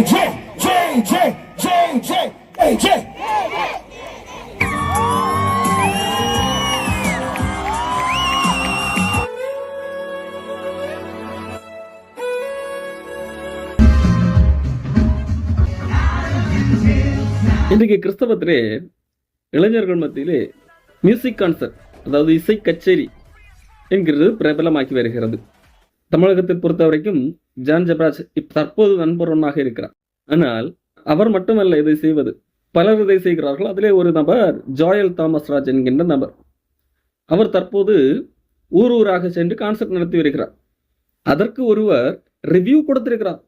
J, J, J, J, J, J. இன்றைக்கு கிறிஸ்தவத்திலே இளைஞர்கள் மத்தியிலே மியூசிக் கான்சர்ட் அதாவது இசை கச்சேரி என்கிறது பிரபலமாக்கி வருகிறது தமிழகத்தை பொறுத்த வரைக்கும் ஜான் ஜபராஜ் தற்போது நண்பர் ஒன்றாக இருக்கிறார். ஆனால் அவர் மட்டுமல்ல இதை செய்வது. பலர் இதை செய்கிறார்கள். அதிலே ஒரு நபர் ஜாயல் தாமஸ் ராஜ் என்கின்ற நபர். அவர் தற்போது ஊர் ஊராக சென்று கான்சர்ட் நடத்தி வருகிறார். அதற்கு ஒருவர் ரிவ்யூ கொடுத்திருக்கிறார்.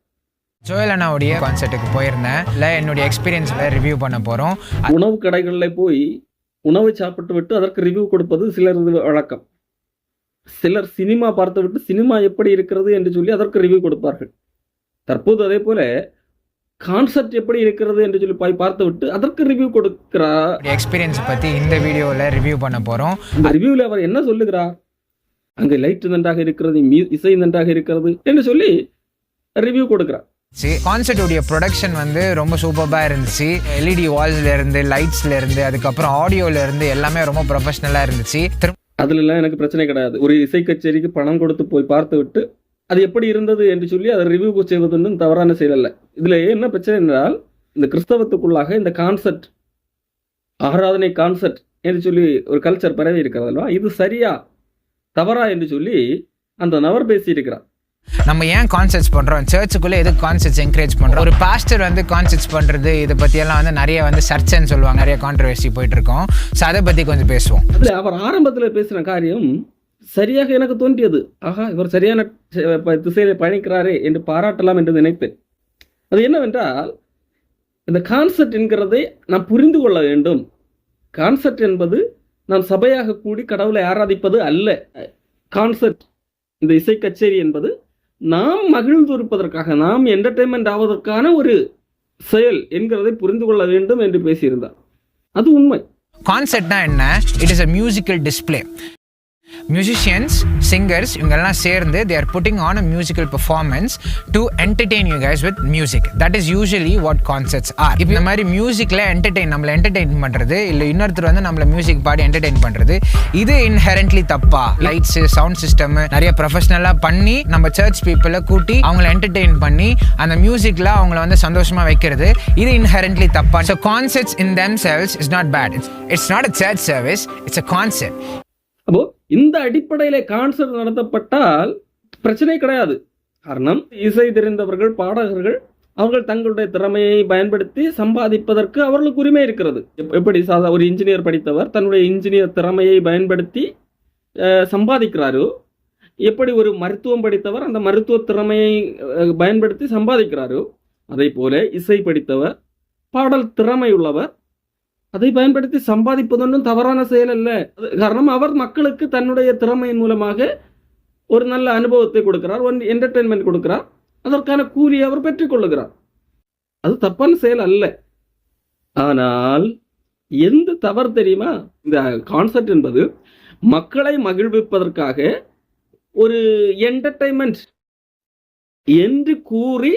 ஜோயல் அண்ணாவுடைய கான்சர்ட்டுக்கு போயிருந்தேன். இல்லை என்னுடைய எக்ஸ்பீரியன்ஸில் ரிவ்யூ பண்ண போகிறோம் உணவு கடைகளில் போய் உணவை சாப்பிட்டு விட்டு அதற்கு ரிவ்யூ கொடுப்பது சிலரது வழக்கம். சிலர் சினிமா பார்த்து விட்டு சினிமா எப்படி இருக்கிறது என்று சொல்லி அதற்கு ரிவ்யூ கொடுப்பார்கள். தற்போது அதே போல கான்செப்ட் எப்படி இருக்கிறது என்று சொல்லி போய் பார்த்து விட்டு அதற்கு ரிவ்யூ கொடுக்கிறார். எக்ஸ்பீரியன்ஸை பற்றி இந்த வீடியோவில் ரிவ்யூ பண்ண போகிறோம் அந்த ரிவ்யூவில் அவர் என்ன சொல்லுகிறார்? அங்கே லைட் நன்றாக இருக்கிறது இசை நன்றாக இருக்கிறது என்று சொல்லி ரிவ்யூ கொடுக்கிறார். கான்சர்ட்டுடைய ப்ரொடக்ஷன் வந்து ரொம்ப சூப்பராக இருந்துச்சு. எல்இடி வால்ஸ்ல இருந்து லைட்ஸ்ல இருந்து அதுக்கப்புறம் ஆடியோல இருந்து எல்லாமே ரொம்ப ப்ரொஃபஷனலாக இருந்துச்சு. திரும்ப அதுலலாம் எனக்கு பிரச்சனை கிடையாது. ஒரு இசை கச்சேரிக்கு பணம் கொடுத்து போய் பார்த்து விட்டு அது எப்படி இருந்தது என்று சொல்லி அதை ரிவ்யூ செய்வது வந்து தவறான செயல் அல்ல இதில் என்ன பிரச்சனை என்றால் இந்த கிறிஸ்தவத்துக்குள்ளாக இந்த கான்செப்ட் ஆராதனை கான்செப்ட் என்று சொல்லி ஒரு கல்ச்சர் பரவி இருக்கிறது அல்லவா? இது சரியா? தவறா என்று சொல்லி அந்த நபர் பேசியிருக்கிறார். நம்ம ஏன் கான்சர்ட்ஸ் பண்ணுறோம் சர்ச்சுக்குள்ளே எதுக்கு கான்சர்ட்ஸ் என்கரேஜ் பண்ணுறோம் ஒரு பாஸ்டர் வந்து கான்சர்ட்ஸ் பண்ணுறது இதை பற்றியெல்லாம் வந்து நிறைய வந்து சர்ச்சைன்னு சொல்லுவாங்க. நிறைய கான்ட்ரவர்சி போயிட்டு இருக்கோம் ஸோ அதை பற்றி கொஞ்சம் பேசுவோம். இல்லை அவர் ஆரம்பத்தில் பேசின காரியம் சரியாக எனக்கு தோன்றியது. ஆஹா இவர் சரியான திசையில் பயணிக்கிறாரே என்று பாராட்டலாம் என்று நினைத்தேன் அது என்னவென்றால் இந்த கான்செப்ட் என்கிறதை நாம் புரிந்து கொள்ள வேண்டும். கான்செப்ட் என்பது நாம் சபையாக கூடி கடவுளை ஆராதிப்பது அல்ல. கான்செப்ட் இந்த இசை கச்சேரி என்பது நாம் மகிழ்ந்து இருப்பதற்காக நாம் என்டர்டைன்மெண்ட் ஆவதற்கான ஒரு செயல் என்கிறதை புரிந்து கொள்ள வேண்டும் என்று பேசியிருந்தார். அது உண்மை. கான்செப்ட்னா என்ன? It is a musical display musicians singers இவங்கெல்லாம் சேர்ந்து they are putting on a musical performance to entertain you guys with music that is usually what concerts are இப்போ இந்த மாதிரி மியூசிக்கில் என்டர்டெயின் நம்மளை என்டர்டெயின் பண்ணுறது இல்லை இன்னொருத்தர் வந்து நம்மளை மியூசிக் பாடி என்டர்டெயின் பண்ணுறது இது இன்ஹெரண்ட்லி தப்பா? லைட்ஸ் சவுண்ட் சிஸ்டம் நிறைய ப்ரொஃபஷனலாக பண்ணி நம்ம சர்ச் பீப்புளை கூட்டி அவங்கள என்டர்டெயின் பண்ணி அந்த மியூசிக்கில் அவங்கள வந்து சந்தோஷமாக வைக்கிறது இது இன்ஹெரண்ட்லி தப்பா? So concerts in themselves is not bad it's not a church service it's a concept அப்போ இந்த அடிப்படையில கான்சர்ட் நடத்தப்பட்டால் பிரச்சனை கிடையாது. காரணம் இசை தெரிந்தவர்கள் பாடகர்கள் அவர்கள் தங்களுடைய திறமையை பயன்படுத்தி சம்பாதிப்பதற்கு அவர்களுக்கு உரிமை இருக்கிறது. எப்- எப்படி சாதா ஒரு இன்ஜினியர் படித்தவர் தன்னுடைய இன்ஜினியர் திறமையை பயன்படுத்தி சம்பாதிக்கிறாரோ எப்படி ஒரு மருத்துவம் படித்தவர் அந்த மருத்துவ திறமையை பயன்படுத்தி சம்பாதிக்கிறாரோ அதே போல இசை படித்தவர் பாடல் திறமை உள்ளவர் அதை பயன்படுத்தி சம்பாதிப்பது ஒன்றும் தவறான செயல் அல்ல. காரணம் அவர் மக்களுக்கு தன்னுடைய திறமையின் மூலமாக ஒரு நல்ல அனுபவத்தை கொடுக்கிறார் ஒன் என்டர்டெயின்மெண்ட் கொடுக்கிறார். அதற்கான கூலியை அவர் பெற்றுக்கொள்ளுகிறார் அது தப்பான செயல் அல்ல. ஆனால் எந்த தவறு தெரியுமா? இந்த கான்செப்ட் என்பது மக்களை மகிழ்விப்பதற்காக ஒரு என்டர்டைன்மெண்ட் என்று கூறி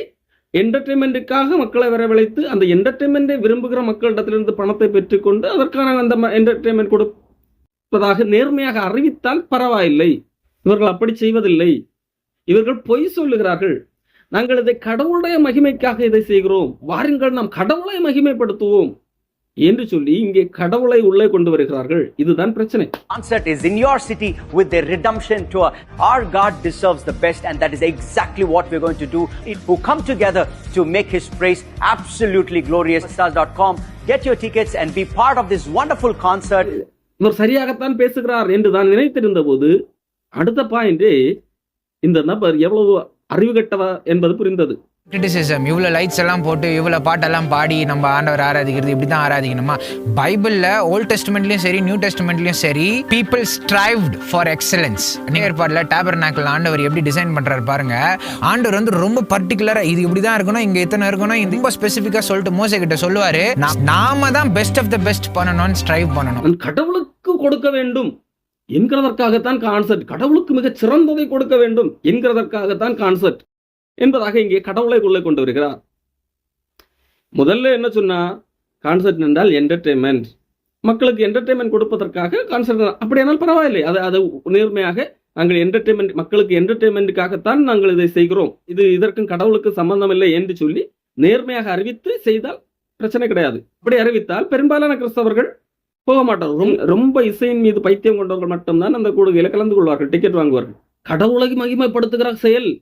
என்டர்டைன்மெண்ட்டுக்காக மக்களை வரவழைத்து அந்த என்டர்டைன்மெண்ட்டை விரும்புகிற மக்களிடத்திலிருந்து பணத்தை பெற்றுக்கொண்டு அதற்கான அந்த என்டர்டைன்மெண்ட் கொடுப்பதாக நேர்மையாக அறிவித்தால் பரவாயில்லை. இவர்கள் அப்படி செய்வதில்லை. இவர்கள் பொய் சொல்லுகிறார்கள். நாங்கள் இதை கடவுளுடைய மகிமைக்காக இதை செய்கிறோம். வாருங்கள் நாம் கடவுளை மகிமைப்படுத்துவோம். என்று சொல்லி இங்கே கடவுளை உள்ளே கொண்டு வருகிறார்கள் இதுதான் பிரச்சனை concert is in your city with their redemption tour. Our God deserves the best, and that is exactly what we're going to do. Who come together to make His praise absolutely glorious. Stars.com. Get your tickets and be part of this wonderful concert. இவர் சரியாகத்தான் பேசுகிறார் என்று தான் நினைத்திருந்த போது அடுத்த point இந்த நபர் எவ்வளவு அறிவுகட்டவர் என்பது புரிந்தது கிரிட்டிசிசம் இவ்வளோ லைட்ஸ் எல்லாம் போட்டு இவ்வளோ பாட்டெல்லாம் பாடி நம்ம ஆண்டவர் ஆராதிக்கிறது இப்படி தான் ஆராதிக்கணுமா? பைபிளில் ஓல்ட் டெஸ்ட்மெண்ட்லையும் சரி நியூ டெஸ்ட்மெண்ட்லையும் சரி பீப்புள் ஸ்ட்ரைவ்ட் ஃபார் எக்ஸலன்ஸ் ஏற்பாடில் டேபர் நாக்கில் ஆண்டவர் எப்படி டிசைன் பண்ணுறாரு பாருங்க. ஆண்டவர் வந்து ரொம்ப பர்டிகுலராக இது இப்படி தான் இருக்கணும் இங்கே இத்தனை இருக்கணும் இது ரொம்ப ஸ்பெசிஃபிக்காக சொல்லிட்டு மோசை கிட்ட சொல்லுவார். நாம தான் பெஸ்ட் ஆஃப் த பெஸ்ட் பண்ணணும்னு ஸ்ட்ரைவ் பண்ணணும். கடவுளுக்கு கொடுக்க வேண்டும் என்கிறதற்காகத்தான் கான்செப்ட் கடவுளுக்கு மிக சிறந்ததை கொடுக்க வேண்டும் என்கிறதற்காகத்தான் கான்செப்ட் என்பதாக இங்கே கடவுளை உள்ளே கொண்டு வருகிறார். முதல்ல என்ன சொன்னா கான்சர்ட் என்றால் என்டர்டெயின்மெண்ட் மக்களுக்கு என்டர்டெயின்மெண்ட் கொடுப்பதற்காக கான்சர்ட் அப்படியானால் பரவாயில்லை. அதை அது நேர்மையாக நாங்கள் என்டர்டெயின்மெண்ட் மக்களுக்கு என்டர்டெயின்மெண்ட்டுக்காகத்தான் நாங்கள் இதை செய்கிறோம். இது இதற்கும் கடவுளுக்கு சம்பந்தம் இல்லை என்று சொல்லி நேர்மையாக அறிவித்து செய்தால் பிரச்சனை கிடையாது. அப்படி அறிவித்தால் பெரும்பாலான கிறிஸ்தவர்கள் போக மாட்டார்கள். ரொம்ப- இசையின் மீது பைத்தியம் கொண்டவர்கள் மட்டும்தான் அந்த கூடுகையில் கலந்து கொள்வார்கள் டிக்கெட் வாங்குவார்கள். கடவுளை மகிமைப்படுத்துகிற செயல்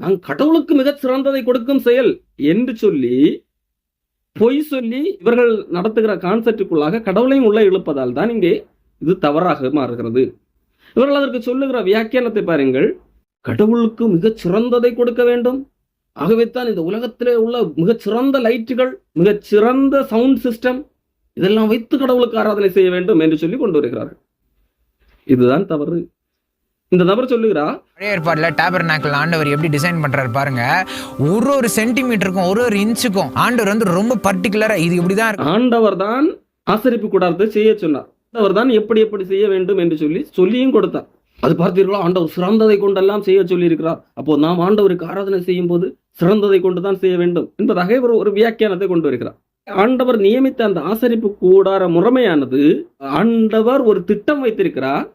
நான் கடவுளுக்கு மிகச் சிறந்ததை கொடுக்கும் செயல் என்று சொல்லி பொய் சொல்லி இவர்கள் நடத்துகிற கான்செப்டுக்குள்ளாக கடவுளையும் உள்ள இழுப்பதால் தான் இங்கே இது தவறாக மாறுகிறது. இவர்கள் அதற்கு சொல்லுகிற வியாக்கியானத்தை பாருங்கள். கடவுளுக்கு மிகச் சிறந்ததை கொடுக்க வேண்டும். ஆகவே தான் இந்த உலகத்திலே உள்ள மிகச் சிறந்த லைட்டுகள் மிகச் சிறந்த சவுண்ட் சிஸ்டம் இதெல்லாம் வைத்து கடவுளுக்கு ஆராதனை செய்ய வேண்டும் என்று சொல்லி கொண்டு வருகிறார்கள். இதுதான் தவறு. இந்த நபர் சொல்லுகிறார் பழைய ஏற்பாடுல டேபர்நாக்கிள் ஆண்டவர் எப்படி டிசைன் பண்றாரு பாருங்க. ஒரு ஒரு சென்டிமீட்டருக்கும் ஒரு ஒரு இன்ச்சுக்கும் ஆண்டவர் வந்து ரொம்ப பர்டிகுலரா இது இப்படிதான் ஆண்டவர் தான் ஆசரிப்பு கூடாரத்தை செய்ய சொன்னார். ஆண்டவர் தான் எப்படி எப்படி செய்ய வேண்டும் என்று சொல்லி சொல்லியும் கொடுத்தார். அது பார்த்தீர்களா ஆண்டவர் சிறந்ததை கொண்டெல்லாம் செய்ய சொல்லி இருக்கிறார் அப்போ நாம் ஆண்டவருக்கு ஆராதனை செய்யும் போது சிறந்ததை கொண்டு தான் செய்ய வேண்டும் என்பதாக இவர் ஒரு வியாக்கியானத்தை கொண்டு வருகிறார். ஆண்டவர் நியமித்த அந்த ஆசரிப்பு கூடார முறைமையானது ஆண்டவர் ஒரு திட்டம் வைத்திருக்கிறார்.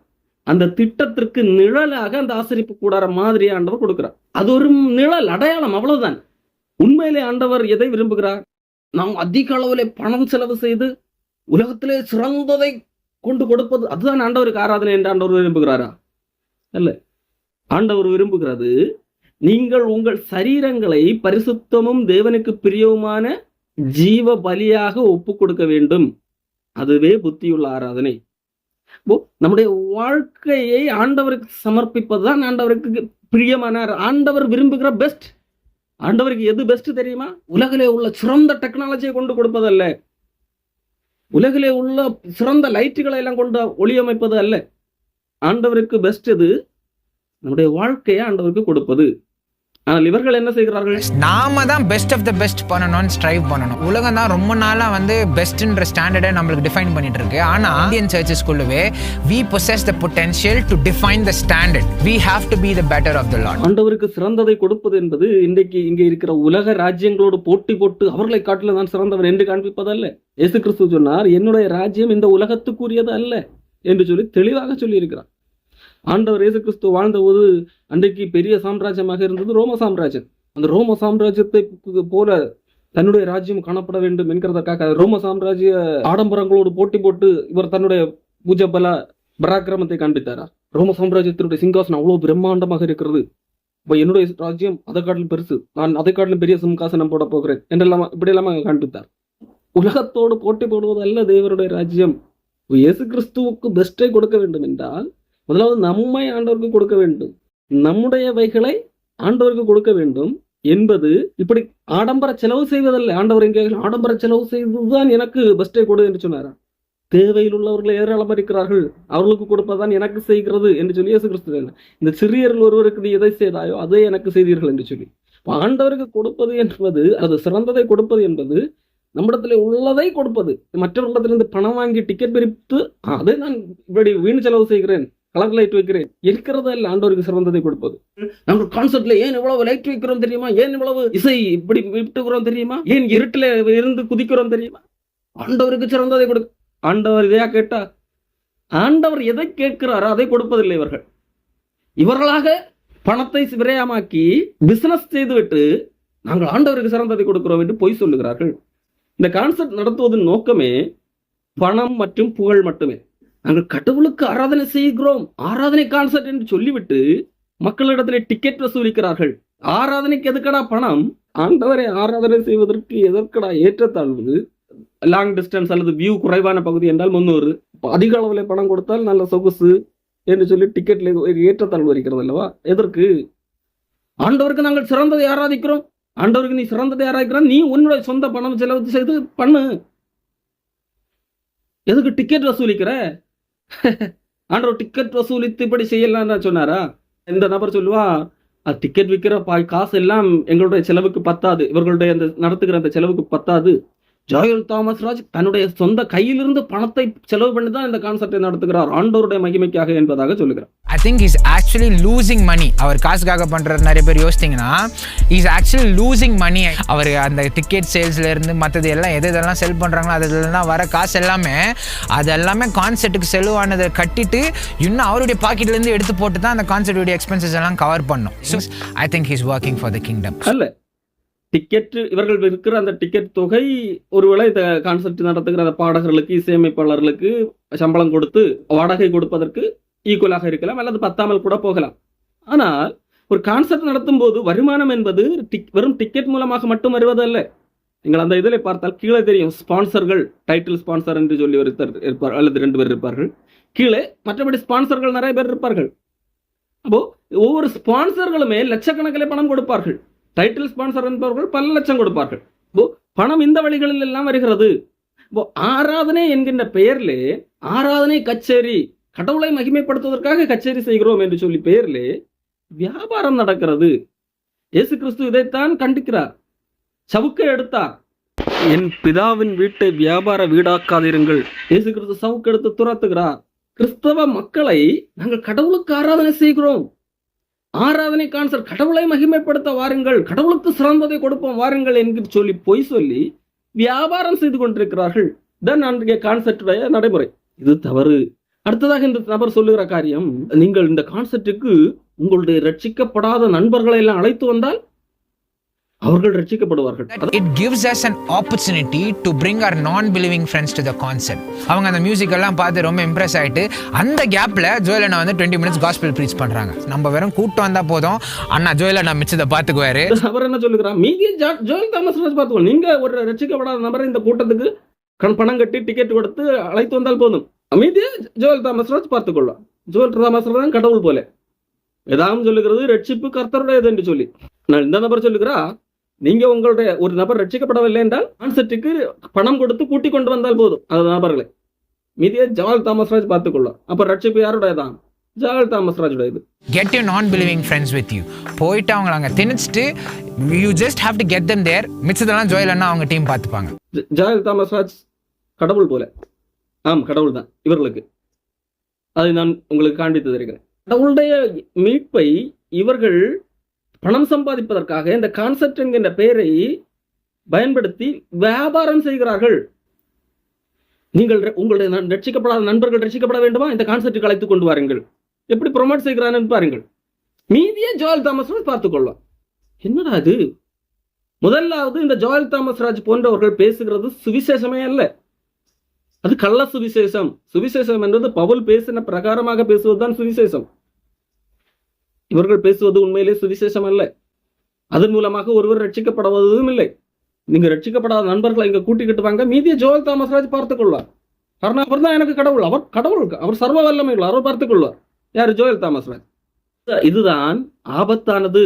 அந்த திட்டத்திற்கு நிழலாக அந்த ஆசரிப்பு கூடார மாதிரி ஆண்டவர் கொடுக்கிறார். அது ஒரு நிழல் அடையாளம் அவ்வளவுதான். உண்மையிலே ஆண்டவர் எதை விரும்புகிறார்? நாம் அதிக அளவில் பணம் செலவு செய்து உலகத்திலே சிறந்ததை கொண்டு கொடுப்பது அதுதான் ஆண்டவருக்கு ஆராதனை என்று ஆண்டவர் விரும்புகிறாரா? அல்ல. ஆண்டவர் விரும்புகிறது நீங்கள் உங்கள் சரீரங்களை பரிசுத்தமும் தேவனுக்கு பிரியவுமான ஜீவ பலியாக ஒப்பு கொடுக்க வேண்டும். அதுவே புத்தியுள்ள ஆராதனை. நம்முடைய வாழ்க்கையை ஆண்டவருக்கு சமர்ப்பிப்பதுதான் ஆண்டவருக்கு பிரியமான ஆண்டவர் விரும்புகிற பெஸ்ட் ஆண்டவருக்கு எது பெஸ்ட் தெரியுமா? உலகிலே உள்ள சிறந்த டெக்னாலஜியை கொண்டு கொடுப்பதல்ல. உலகிலே உள்ள சிறந்த லைட்டுகளை எல்லாம் கொண்டு ஒளியமைப்பது அல்ல. ஆண்டவருக்கு பெஸ்ட் எது? நம்முடைய வாழ்க்கையை ஆண்டவருக்கு கொடுப்பது. ஆனால் இவர்கள் என்ன செய்கிறார்கள்? நாம தான் பெஸ்ட் ஆஃப் த பெஸ்ட் பண்ணணும்னு ஸ்ட்ரைவ் பண்ணணும். உலகம் தான் ரொம்ப நாளா வந்து பெஸ்ட்ன்ற ஸ்டாண்டர்டை நம்மளுக்கு டிஃபைன் பண்ணிட்டு இருக்கு ஆனா Indian சர்ச்சஸ்குள்ளவே we possess the potential to define the standard we have to be the better of the lot ஆண்டவருக்கு சிறந்ததை கொடுப்பது என்பது இன்றைக்கு இங்கே இருக்கிற உலக ராஜ்யங்களோடு போட்டி போட்டு அவர்களை காட்டில நான் சிறந்தவன் என்று காண்பிப்பதல்ல. இயேசு கிறிஸ்து சொன்னார் என்னுடைய ராஜ்யம் இந்த உலகத்துக்குரியது அல்ல என்று சொல்லி தெளிவாக சொல்லியிருக்கிறார். ஆண்டவர் இயேசு கிறிஸ்து வாழ்ந்தபோது அன்றைக்கு பெரிய சாம்ராஜ்யமாக இருந்தது ரோம சாம்ராஜ்யம். அந்த ரோம சாம்ராஜ்யத்தை போல தன்னுடைய ராஜ்யம் காணப்பட வேண்டும் என்கிறதற்காக ரோம சாம்ராஜ்ய ஆடம்பரங்களோடு போட்டி போட்டு இவர் தன்னுடைய பூஜை பல பராக்கிரமத்தை காண்பித்தாரா? ரோம சாம்ராஜ்யத்தினுடைய சிங்காசனம் அவ்வளவு பிரம்மாண்டமாக இருக்கிறது. இப்போ என்னுடைய ராஜ்யம் அதை காட்டிலும் பெருசு. நான் அதை காட்டிலும் பெரிய சிங்காசனம் போட போகிறேன் என்றெல்லாம் இப்படி எல்லாமே காண்பித்தார். உலகத்தோடு போட்டி போடுவது அல்ல தேவருடைய ராஜ்யம். இயேசு கிறிஸ்துவுக்கு பெஸ்ட்டை கொடுக்க வேண்டும் என்றால் முதலாவது நம்மை ஆண்டவருக்கு கொடுக்க வேண்டும். நம்முடைய வைகளை ஆண்டவருக்கு கொடுக்க வேண்டும் என்பது இப்படி ஆடம்பர செலவு செய்வதல்ல. ஆண்டவர் எங்கே ஆடம்பர செலவு செய்வதுதான் எனக்கு பெஸ்டே கொடு என்று சொன்னாரா? தேவையில் உள்ளவர்கள் ஏராளம் இருக்கிறார்கள். அவர்களுக்கு கொடுப்பதான் எனக்கு செய்கிறது என்று சொல்லி இயேசு கிறிஸ்து இந்த சிறியர்கள் ஒருவருக்கு நீ எதை செய்தாயோ அதை எனக்கு செய்தீர்கள் என்று சொல்லி. ஆண்டவருக்கு கொடுப்பது என்பது அது சிறந்ததை கொடுப்பது என்பது நம்மிடத்துல உள்ளதை கொடுப்பது. மற்றவர்களிடத்திலிருந்து பணம் வாங்கி டிக்கெட் பிரித்து அதை நான் இப்படி வீண் செலவு செய்கிறேன். கலர் லைட் வைக்கிறேன். இருக்கிறது இல்ல ஆண்டவருக்கு சிறந்ததை கொடுப்பது? நாங்கள் கான்சர்ட்ல ஏன் இவ்வளவு லைட் வைக்கிறோம் தெரியுமா? ஏன் இவ்வளவு இசை இப்படி விட்டுக்கிறோம் தெரியுமா? ஏன் இருட்டில் இருந்து குதிக்கிறோம் தெரியுமா? ஆண்டவருக்கு சிறந்ததை கொடு. ஆண்டவர் இதையா கேட்டா ஆண்டவர் எதை கேட்கிறாரோ அதை கொடுப்பதில்லை இவர்கள். இவர்களாக பணத்தை விரயமாக்கி பிசினஸ் செய்துவிட்டு நாங்கள் ஆண்டவருக்கு சிறந்ததை கொடுக்கிறோம் என்று பொய் சொல்லுகிறார்கள். இந்த கான்செப்ட் நடத்துவதன் நோக்கமே பணம் மற்றும் புகழ் மட்டுமே. நாங்கள் கடவுளுக்கு ஆராதனை செய்கிறோம். ஆராதனை கான்சர்ட் என்று சொல்லிவிட்டு மக்களிடத்தில் டிக்கெட் வசூலிக்கிறார்கள். ஆராதனைக்கு எதுக்கடா பணம்? ஆண்டவரை ஆராதனை செய்வதற்கு எதற்கடா ஏற்றத்தாழ்வு? லாங் டிஸ்டன்ஸ் அல்லது வியூ குறைவான பகுதி என்றால் முன்னூறு அதிக அளவில் பணம் கொடுத்தால் நல்ல சொகுசு என்று சொல்லி டிக்கெட்ல ஏற்றத்தாழ்வு இருக்கிறது அல்லவா? எதற்கு? ஆண்டவருக்கு நாங்கள் சிறந்ததை ஆராதிக்கிறோம். ஆண்டவருக்கு நீ சிறந்ததை ஆராதிக்கிறோம் நீ உன்னுடைய சொந்த பணம் செலவு செய்து பண்ணு. எதுக்கு டிக்கெட் வசூலிக்கிற? ஆண்டவர் டிக்கெட் வசூலித்து இப்படி செய்யலாம் சொன்னாரா? இந்த நபர் சொல்லுவா அது டிக்கெட் விற்கிற பா காசு எல்லாம் எங்களுடைய செலவுக்கு பத்தாது. இவர்களுடைய அந்த நடத்துகிற அந்த செலவுக்கு பத்தாது. ஜோயல் தாமஸ் ராஜ் தன்னுடைய சொந்த கையிலிருந்து பணத்தை செலவு பண்ணி தான் இந்த கான்சர்ட்டை நடத்துகிறார். ஆண்டோருடைய மகிமைக்காக என்பதாக சொல்லுகிறார். I think is actually losing money அவர் காசுக்காக பண்றாரு நிறைய பேர் யோசித்தீங்கன்னா இஸ் ஆக்சுவலி லூசிங் மணி அவர் அந்த டிக்கெட் சேல்ஸ்ல இருந்து மற்றது எல்லாம் எது எதெல்லாம் செல் பண்றாங்களோ அதெல்லாம் வர காசு எல்லாமே அது எல்லாமே கான்செர்ட்டுக்கு செலவானதை கட்டிட்டு இன்னும் அவருடைய பாக்கெட்ல இருந்து எடுத்து போட்டு தான் அந்த கான்செர்ட்டுடைய எக்ஸ்பென்சஸ் எல்லாம் கவர் பண்ணும். I think he's working for the kingdom அல்ல டிக்கெட் இவர்கள் விற்கிற அந்த டிக்கெட் தொகை ஒருவேளை இந்த கான்சர்ட் நடத்துகிற அந்த பாடகர்களுக்கு இசையமைப்பாளர்களுக்கு சம்பளம் கொடுத்து வாடகை கொடுப்பதற்கு ஈக்குவலாக இருக்கலாம் அல்லது பத்தாமல் கூட போகலாம். ஆனால் ஒரு கான்சர்ட் நடத்தும் போது வருமானம் என்பது டிக் வெறும் டிக்கெட் மூலமாக மட்டும் வருவதல்ல. நீங்கள் அந்த இதில் பார்த்தால் கீழே தெரியும் ஸ்பான்சர்கள் டைட்டில் ஸ்பான்சர் என்று சொல்லி ஒருத்தர் இருப்பார் அல்லது ரெண்டு பேர் இருப்பார்கள். கீழே மற்றபடி ஸ்பான்சர்கள் நிறைய பேர் இருப்பார்கள். அப்போ ஒவ்வொரு ஸ்பான்சர்களுமே லட்சக்கணக்கிலே பணம் கொடுப்பார்கள். டைட்டில் ஸ்பான்சர் என்பவர்கள் பல லட்சம் கொடுப்பார்கள். இப்போ பணம் இந்த வழிகளில் எல்லாம் வருகிறது. இப்போ ஆராதனை என்கின்ற பெயரிலே ஆராதனை கச்சேரி கடவுளை மகிமைப்படுத்துவதற்காக கச்சேரி செய்கிறோம் என்று சொல்லி பெயரிலே வியாபாரம் நடக்கிறது. இயேசு கிறிஸ்து இதைத்தான் கண்டிக்கிறார். சவுக்கை எடுத்தார். என் பிதாவின் வீட்டை வியாபார வீடாக்காதிருங்கள். இயேசு கிறிஸ்து சவுக்கு எடுத்து துரத்துகிறார். கிறிஸ்தவ மக்களை நாங்கள் கடவுளுக்கு ஆராதனை செய்கிறோம். ஆராதனை கான்சர் கடவுளை மகிமைப்படுத்த வாருங்கள் கடவுளுக்கு சிறந்ததை கொடுப்போம் வாருங்கள் என்று சொல்லி பொய் சொல்லி வியாபாரம் செய்து கொண்டிருக்கிறார்கள். தன் அன்றைய கான்செர்ட்டுடைய நடைமுறை. இது தவறு. அடுத்ததாக இந்த நபர் சொல்லுகிற காரியம் நீங்கள் இந்த கான்செர்ட்டுக்கு உங்களுடைய ரட்சிக்கப்படாத நண்பர்களை எல்லாம் அழைத்து வந்தால் அவர்கள் ரட்சிக்கப்படுவார்கள். It gives us an opportunity to bring our non believing friends to the concept அவங்க அந்த மியூசிக் எல்லாம் பார்த்து ரொம்ப இம்ப்ரெஸ் ஆயிட்டு அந்த கேப்ல ஜோயல் அண்ணா வந்து டுவெண்ட்டி மினிட்ஸ் காஸ்பிள் ப்ரீச் பண்றாங்க. நம்ம வெறும் கூட்டம் வந்தா போதும். அண்ணா ஜோயல் அண்ணா மிச்சத்தை பார்த்துக்குவாரு. அவர் என்ன சொல்லுகிறார்? மீதிய ஜா- ஜோயல் தாமஸ் பார்த்துக்கோ நீங்க ஒரு ரட்சிக்கப்படாத நபரை இந்த கூட்டத்துக்கு கண் பணம் கட்டி டிக்கெட் கொடுத்து அழைத்து வந்தால் போதும். மீதிய ஜோயல் தாமஸ் ராஜ் பார்த்துக்கொள்ளும். ஜோயல் தாமஸ் தான் கடவுள் போல. வேதாகம் சொல்லுகிறது ரட்சிப்பு கர்த்தருடையது என்று சொல்லி. நான் இந்த நபர் சொல்லுகிறா நீங்க உங்களுடைய ஒரு நபர் ரட்சிக்கப்படவில்லை என்றால் கான்செர்ட்டுக்கு பணம் கொடுத்து கூட்டிக் கொண்டு வந்தால் போதும். அந்த நபர்களை. மீதிய ஜோயல் தாமஸ் ராஜ் பார்த்துக்கொள்ளும் அப்ப ரட்சிப்பு யாருடையதான் Joel Thomas ராஜுடையது. Get you non believing friends with you போயிட்டு அவங்கள அங்கே திணிச்சிட்டு you just have to get them there மிச்சதெல்லாம் Joel அண்ணா அவங்க டீம் பார்த்துப்பாங்க. ஜ- ஜாயல் தாமஸ் ராஜ் கடவுள் போல. ஆம் கடவுள் தான். இவர்களுக்கு. அதை நான் உங்களுக்கு காண்பித்து தருகிறேன். கடவுளுடைய மீட்பை இவர்கள் பணம் சம்பாதிப்பதற்காக இந்த கான்செப்ட் என்கின்ற பெயரை பயன்படுத்தி வியாபாரம் செய்கிறார்கள். நீங்கள் உங்களுடைய ரட்சிக்கப்படாத நண்பர்கள் ரட்சிக்கப்பட வேண்டுமா? இந்த கான்செப்ட் அழைத்து கொண்டு வாருங்கள். எப்படி ப்ரொமோட் செய்கிறான்னு பாருங்கள். மீதியே ஜோயல் தாமஸ் ராஜ் என்னடா அது முதலாவது இந்த ஜோயல் தாமஸ் ராஜ் போன்றவர்கள் பேசுகிறது சுவிசேஷமே அல்ல. அது கள்ள சுவிசேஷம். சுவிசேஷம் என்பது பவுல் பேசின பிரகாரமாக பேசுவதுதான் சுவிசேஷம். இவர்கள் பேசுவது உண்மையிலே சுவிசேஷம் அல்ல. அதன் மூலமாக ஒருவர் ரட்சிக்கப்படுவதும் இல்லை. நீங்க ரட்சிக்கப்படாத நண்பர்களை இங்க கூட்டிக்கிட்டு வாங்க மீதிய ஜோல் தாமஸ்ராஜ் பார்த்துக் கொள்வார். காரணம் அவர் தான் எனக்கு கடவுள். அவர் கடவுள் அவர் சர்வ வல்லமை உள்ளவர். அவர் பார்த்துக் கொள்வார். யார்? ஜோயல் தாமஸ்ராஜ் இதுதான் ஆபத்தானது.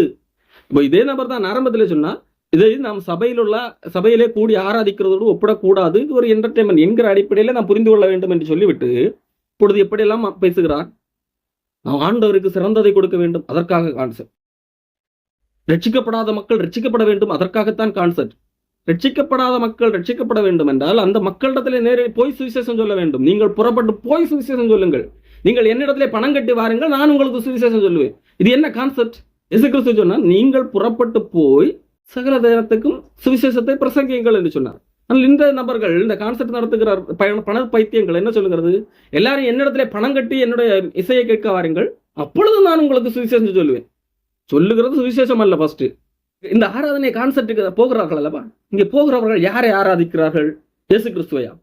இப்போ இதே நபர் தான் ஆரம்பத்தில் சொன்னா இதை நாம் சபையில் உள்ள சபையிலே கூடி ஆராதிக்கிறதோடு ஒப்பிடக்கூடாது. இது ஒரு என்டர்டைன்மெண்ட் என்கிற அடிப்படையில் நாம் புரிந்து கொள்ள வேண்டும் என்று சொல்லிவிட்டு இப்பொழுது எப்படியெல்லாம் பேசுகிறார்? நாம் ஆண்டவருக்கு சிறந்ததை கொடுக்க வேண்டும் அதற்காக கான்செப்ட் ரட்சிக்கப்படாத மக்கள் ரட்சிக்கப்பட வேண்டும் அதற்காகத்தான் கான்செப்ட் ரட்சிக்கப்படாத மக்கள் ரட்சிக்கப்பட வேண்டும் என்றால் அந்த மக்களிடத்திலே நேரே போய் சுவிசேஷம் சொல்ல வேண்டும். நீங்கள் புறப்பட்டு போய் சுவிசேஷம் சொல்லுங்கள். நீங்கள் என்னிடத்திலே பணம் கட்டி வாருங்கள் நான் உங்களுக்கு சுவிசேஷம் சொல்லுவேன். இது என்ன கான்செப்ட் எசு கிறிஸ்து சொன்னால் நீங்கள் புறப்பட்டு போய் சகல தேனத்துக்கும் சுவிசேஷத்தை பிரசங்கியுங்கள் என்று சொன்னார். ஆனால் இந்த நபர்கள் இந்த கான்செர்ட் நடத்துகிற பயண பண பைத்தியங்கள் என்ன சொல்லுகிறது? எல்லாரும் என்னிடத்துல பணம் கட்டி என்னுடைய இசையை கேட்க வாருங்கள். அப்பொழுது நான் உங்களுக்கு சுவிசேஷம் சொல்லுவேன். சொல்லுகிறது சுவிசேஷம் அல்ல ஃபர்ஸ்ட் இந்த ஆராதனை கான்செர்ட்டுக்கு போகிறார்கள் அல்லவா? இங்கே போகிறவர்கள் யாரை ஆராதிக்கிறார்கள்? இயேசு கிறிஸ்துவையா?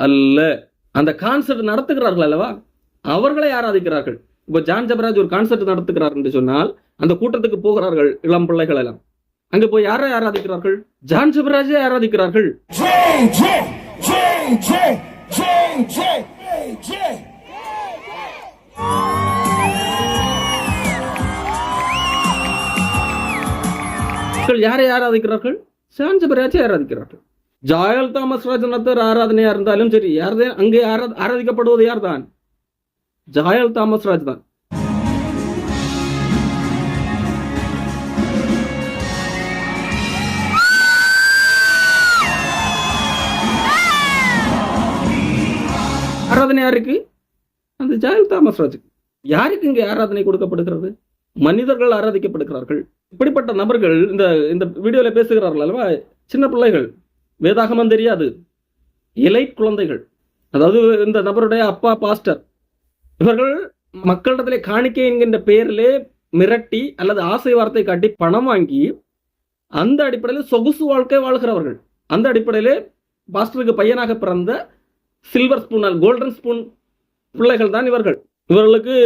அல்ல. அந்த கான்செர்ட் நடத்துகிறார்கள் அல்லவா? அவர்களை ஆராதிக்கிறார்கள். இப்போ ஜான் ஜபராஜ் ஒரு கான்செர்ட் நடத்துகிறார் என்று சொன்னால் அந்த கூட்டத்துக்கு போகிறார்கள் இளம் பிள்ளைகள் எல்லாம். அங்க போய் யாரை ஆராதிக்கிறார்கள்? ஜான் ஜபராஜை ஆராதிக்கிறார்கள். மக்கள் யாரை ஆராதிக்கிறார்கள்? ஜான் ஜபராஜை ஆராதிக்கிறார்கள். ஜாயல் தாமஸ் ராஜனத்தர் ஆராதனையா இருந்தாலும் சரி யாரதே அங்கே ஆரா- ஆராதிக்கப்படுவது யார்தான்? ஜாயல் தாமஸ் ராஜ் தான் ஆராதனை யாருக்கு அந்த ஜாயல் தாமஸ் ராஜுக்கு யாருக்கு இங்கே ஆராதனை கொடுக்கப்படுகிறது? மனிதர்கள் ஆராதிக்கப்படுகிறார்கள். இப்படிப்பட்ட நபர்கள் இந்த இந்த வீடியோவில் பேசுகிறார்கள் அல்லவா? சின்ன பிள்ளைகள் வேதாகமம் தெரியாது. இலை குழந்தைகள். அதாவது இந்த நபருடைய அப்பா பாஸ்டர். இவர்கள் மக்களிடத்திலே காணிக்கை என்கின்ற பெயரிலே மிரட்டி அல்லது ஆசை வார்த்தை காட்டி பணம் வாங்கி அந்த அடிப்படையில் சொகுசு வாழ்க்கை வாழ்கிறவர்கள். அந்த அடிப்படையிலே பாஸ்டருக்கு பையனாக பிறந்த சில்வர் ஸ்பூன் கோல்டன் ஸ்பூன் பிள்ளைகள் தான் இவர்கள். இவர்களுக்கு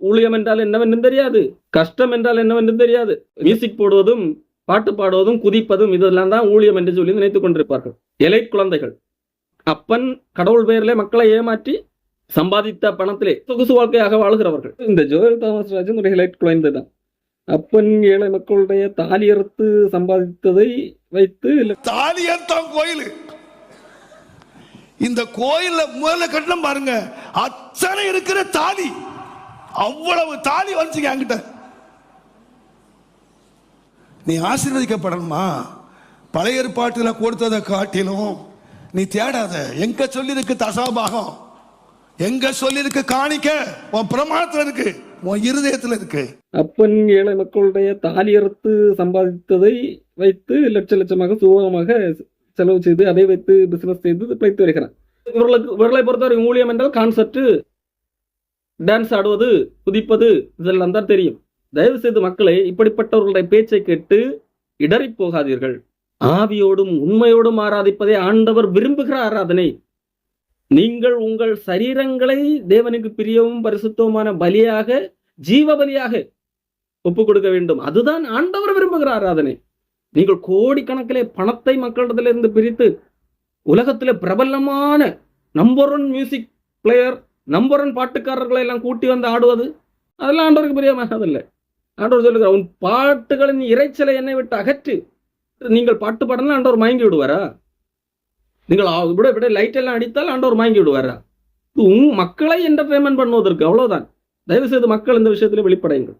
ஊழியம் என்றால் என்னவென்று தெரியாது. கஷ்டம் என்றால் என்னவென்று தெரியாது. மியூசிக் போடுவதும் பாட்டு பாடுவதும் குதிப்பதும் இதெல்லாம் தான் ஊழியம் என்று சொல்லி நினைத்துக் கொண்டிருப்பார்கள். எலை குழந்தைகள். அப்பன் கடவுள் பெயரிலே மக்களை ஏமாற்றி சம்பாதித்த பணத்திலே சொகுசு வாழ்க்கையாக வாழ்கிறவர்கள். இந்த ஜோயல் தாமஸ் ராஜன் ஒரு ஹைலைட் குழந்தை தான் அப்பன் ஏழை மக்களுடைய தாலி அறுத்து சம்பாதித்ததை வைத்து தாலி ஏத்தான் கோயில். இந்த கோயில்ல முதல்ல கட்டணம் பாருங்க. அத்தனை இருக்கிற தாலி. அவ்வளவு தாலி வந்துச்சுங்க என்கிட்ட. நீ ஆசீர்வதிக்கப்படணுமா? பழைய ஏற்பாட்டில் கொடுத்ததை காட்டிலும் நீ தேடாத. எங்க சொல்லியிருக்கு தசாபாகம்? எங்க சொல்லியிருக்கு காணிக்க? உன் பிரமாணத்துல இருக்கு. உன் இருதயத்துல இருக்கு. அப்பன் ஏழை மக்களுடைய தாலி அறுத்து சம்பாதித்ததை வைத்து லட்ச லட்சமாக சுகமாக செலவு செய்து அதை வைத்து பிசினஸ் செய்து பிழைத்து வருகிறான் இவர்களுக்கு இவர்களை பொறுத்தவரை ஊழியம் என்றால் கான்செப்ட் டான்ஸ் ஆடுவது குதிப்பது இதெல்லாம் தான் தெரியும். தயவு செய்து மக்களை இப்படிப்பட்டவர்களுடைய பேச்சை கேட்டு இடறி போகாதீர்கள். ஆவியோடும் உண்மையோடும் ஆராதிப்பதை ஆண்டவர் விரும்புகிற ஆராதனை. நீங்கள் உங்கள் சரீரங்களை தேவனுக்கு பிரியவும் பரிசுத்தவுமான பலியாக ஜீவ பலியாக ஒப்பு கொடுக்க வேண்டும். அதுதான் ஆண்டவர் விரும்புகிற ஆராதனை. நீங்கள் கோடிக்கணக்கிலே பணத்தை மக்களிடத்திலிருந்து பிரித்து உலகத்திலே பிரபலமான number one music player number one பாட்டுக்காரர்களை எல்லாம் கூட்டி வந்து ஆடுவது அதெல்லாம் ஆண்டவருக்கு பிரியமானதில்லை ஆண்டவர் சொல்லுகிறார் உன் பாட்டுகளின் இறைச்சலை என்னை விட்டு அகற்று. நீங்கள் பாட்டு பாடலாம் ஆண்டவர் மயங்கி விடுவாரா? நீங்கள் விட விட லைட் எல்லாம் அடித்தால் ஆண்டவர் மயங்கி விடுவாரா? உன் மக்களை என்டர்டைன்மெண்ட் பண்ணுவதற்கு அவ்வளவுதான். தயவு செய்து மக்கள் இந்த விஷயத்தில் வெளிப்படையுங்கள்.